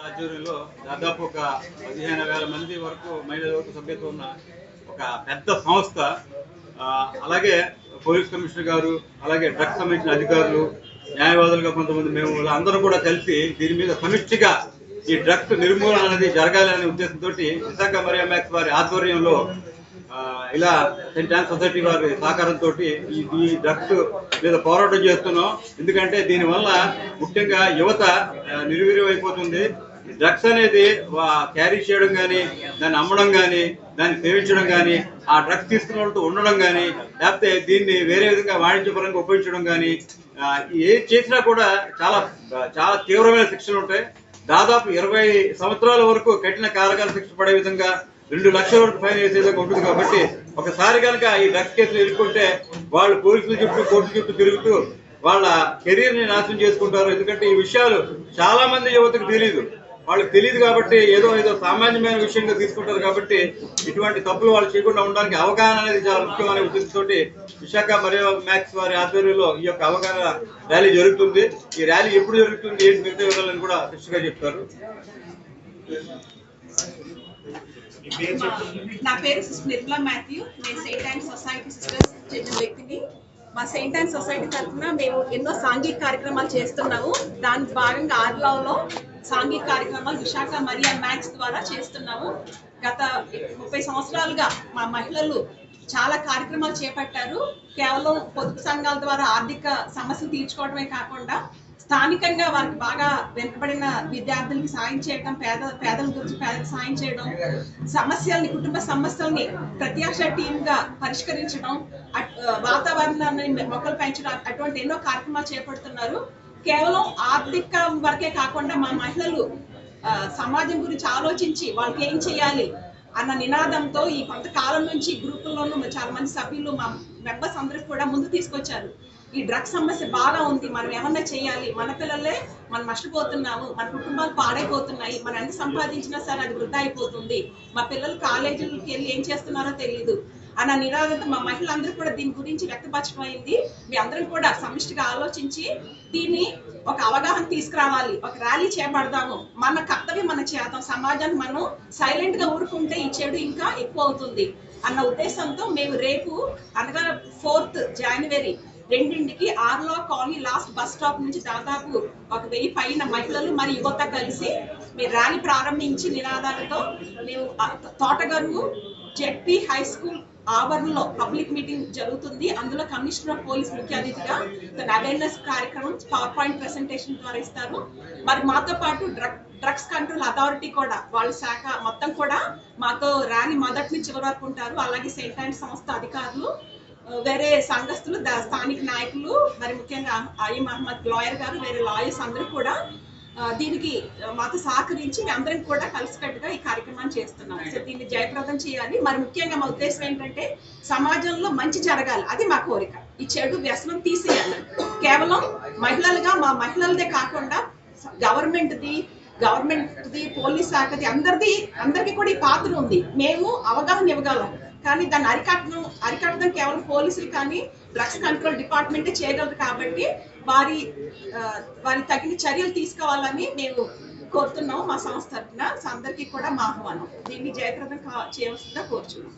ఆధ్వర్యంలో దాదాపు ఒక పదిహేను వేల మంది వరకు మహిళల వరకు సభ్యత్వం ఉన్న ఒక పెద్ద సంస్థ. ఆ, అలాగే పోలీస్ కమిషనర్ గారు అలాగే డ్రగ్స్ సంబంధించిన అధికారులు న్యాయవాదులుగా కొంతమంది మేము అందరూ కూడా కలిసి దీని మీద సమిష్టిగా ఈ డ్రగ్స్ నిర్మూలన అనేది జరగాలనే ఉద్దేశంతో విశాఖ మరియా మ్యాక్స్ వారి ఆధ్వర్యంలో ఇలా సెంట్ ఆన్ సొసైటీ వారి సహకారంతో ఈ ఈ డ్రగ్స్ మీద పోరాటం చేస్తున్నాం. ఎందుకంటే దీనివల్ల ముఖ్యంగా యువత నిర్వీర్యమైపోతుంది అయిపోతుంది. డ్రగ్స్ అనేది క్యారీ చేయడం కానీ దాన్ని అమ్మడం కానీ దాన్ని సేవించడం కానీ ఆ డ్రగ్స్ తీసుకున్న వాళ్ళతో ఉండడం కానీ లేకపోతే దీన్ని వేరే విధంగా వాణిజ్యపరంగా ఉపయోగించడం కానీ ఆ, ఏది చేసినా కూడా చాలా చాలా తీవ్రమైన శిక్షలు ఉంటాయి. దాదాపు ఇరవై సంవత్సరాల వరకు కఠిన కారకాల శిక్ష పడే విధంగా రెండు లక్షల వరకు ఫైన్ వేసే విధంగా ఉంటుంది కాబట్టి ఒకసారి కనుక ఈ డ్రగ్స్ కేసులు ఎదుర్కొంటే వాళ్ళు పోలీసుల చుట్టూ కోర్టు చుట్టూ తిరుగుతూ వాళ్ళ కెరీర్ని నాశనం చేసుకుంటారు. ఎందుకంటే ఈ విషయాలు చాలా మంది యువతకు తెలియదు వాళ్ళకి తెలియదు కాబట్టి ఏదో ఏదో సామాన్యమైన విషయంగా తీసుకుంటారు కాబట్టి ఇటువంటి తప్పులు వాళ్ళు చేయకుండా ఉండడానికి అవగాహన అనేది చాలా ముఖ్యమైన ఉద్దేశంతో విశాఖ మరియు మ్యాక్స్ వారి ఆధ్వర్యంలో ఈ యొక్క అవగాహన ర్యాలీ జరుగుతుంది. ఈ ర్యాలీ ఎప్పుడు జరుగుతుంది ఏంటి మిగతా వివరాలను కూడా కృష్ణగా చెప్తారు. నా పేరు నిర్మలా మాథ్యూ. నేను సెయింట్ అండ్ సొసైటీ సిస్టర్స్ చెందిన వ్యక్తిని. మా సెయింట్ అండ్ సొసైటీ తరఫున మేము ఎన్నో సాంఘిక కార్యక్రమాలు చేస్తున్నాము. దాని భాగంగా ఆర్లాలో సాంఘిక కార్యక్రమాలు విశాఖ మరియా మ్యాక్స్ ద్వారా చేస్తున్నాము. గత ముప్పై సంవత్సరాలుగా మా మహిళలు చాలా కార్యక్రమాలు చేపట్టారు. కేవలం పొదుపు సంఘాల ద్వారా ఆర్థిక సమస్యలు తీర్చుకోవడమే కాకుండా స్థానికంగా వారికి బాగా వెనుకబడిన విద్యార్థులకి సాయం చేయడం పేద పేదల గురించి పేదలకు సాయం చేయడం సమస్యల్ని కుటుంబ సమస్యల్ని ప్రత్యక్ష టీమ్గా పరిష్కరించడం వాతావరణాన్ని మొక్కలు పెంచడం అటువంటి ఎన్నో కార్యక్రమాలు చేపడుతున్నారు. కేవలం ఆర్థిక వరకే కాకుండా మా మహిళలు ఆ, సమాజం గురించి ఆలోచించి వాళ్ళకి ఏం చేయాలి అన్న నినాదంతో ఈ కొంతకాలం నుంచి గ్రూపుల్లోనూ చాలా మంది సభ్యులు మా మెంబర్స్ అందరికి కూడా ముందు తీసుకొచ్చారు. ఈ డ్రగ్స్ సమస్య బాగా ఉంది. మనం ఏమన్నా చేయాలి? మన పిల్లలే మనం నష్టపోతున్నాము. మన కుటుంబాలు పాడైపోతున్నాయి. మనం ఎంత సంపాదించినా సరే అది వృధా అయిపోతుంది. మా పిల్లలు కాలేజీలకు వెళ్ళి ఏం చేస్తున్నారో తెలియదు అన్న నినాదంతో మా మహిళలందరూ కూడా దీని గురించి వ్యక్తపరచడం అయింది మీ అందరం కూడా సమిష్టిగా ఆలోచించి దీన్ని ఒక అవగాహన తీసుకురావాలి ఒక ర్యాలీ చేపడదాము. మన కర్తవ్యం మన చేద్దాం సమాజాన్ని మనం సైలెంట్గా ఊరుకుంటే ఈ చెడు ఇంకా ఎక్కువ అవుతుంది అన్న ఉద్దేశంతో మేము రేపు అనగా ఫోర్త్ జనవరి రెండింటికి ఆర్లో కాలనీ లాస్ట్ బస్ స్టాప్ నుంచి దాదాపు ఒక వెయ్యి పైన మహిళలు మరి యువత కలిసి మీరు ర్యాలీ ప్రారంభించి నినాదాలతో మేము తోటగారు జెడ్పీ హై స్కూల్ ఆవరణలో పబ్లిక్ మీటింగ్ జరుగుతుంది. అందులో కమిషనర్ ఆఫ్ పోలీస్ ముఖ్య అతిథిగా తన అవేర్నెస్ కార్యక్రమం పవర్ పాయింట్ ప్రెసెంటేషన్ ద్వారా ఇస్తారు. మరి మాతో పాటు డ్రగ్ డ్రగ్స్ కంట్రోల్ అథారిటీ కూడా వాళ్ళ శాఖ మొత్తం కూడా మాతో రాని మొదటి నుంచి చివరి వరకు ఉంటారు. అలాగే సెయింట్ అండ్ సంస్థ అధికారులు వేరే సంఘస్థులు స్థానిక నాయకులు మరి ముఖ్యంగా అయ్యం మహమ్మద్ లాయర్ గారు వేరే లాయర్స్ అందరూ కూడా దీనికి మాతో సహకరించి అందరం కూడా కలిసికట్టుగా ఈ కార్యక్రమాన్ని చేస్తున్నాం. సో దీన్ని జయప్రదం చేయాలి. మరి ముఖ్యంగా మా ఉద్దేశం ఏంటంటే సమాజంలో మంచి జరగాలి. అది మా కోరిక. ఈ చెడు వ్యసనం తీసేయాలి. కేవలం మహిళలుగా మా మహిళలదే కాకుండా గవర్నమెంట్ది గవర్నమెంట్ది పోలీస్ శాఖది అందరిది అందరికీ కూడా ఈ పాత్ర ఉంది. మేము అవగాహన ఇవ్వగలం. కానీ దాన్ని అరికట్టడం అరికట్టడం కేవలం పోలీసులు కానీ డ్రగ్స్ కంట్రోల్ డిపార్ట్మెంటే చేయగలరు కాబట్టి వారి వారి తగిన చర్యలు తీసుకోవాలని మేము కోరుతున్నాం మా సంస్థ తరఫున అందరికీ కూడా మా ఆహ్వానం. దీన్ని జయప్రదం చేయవలసిందిగా కోరుచున్నాం.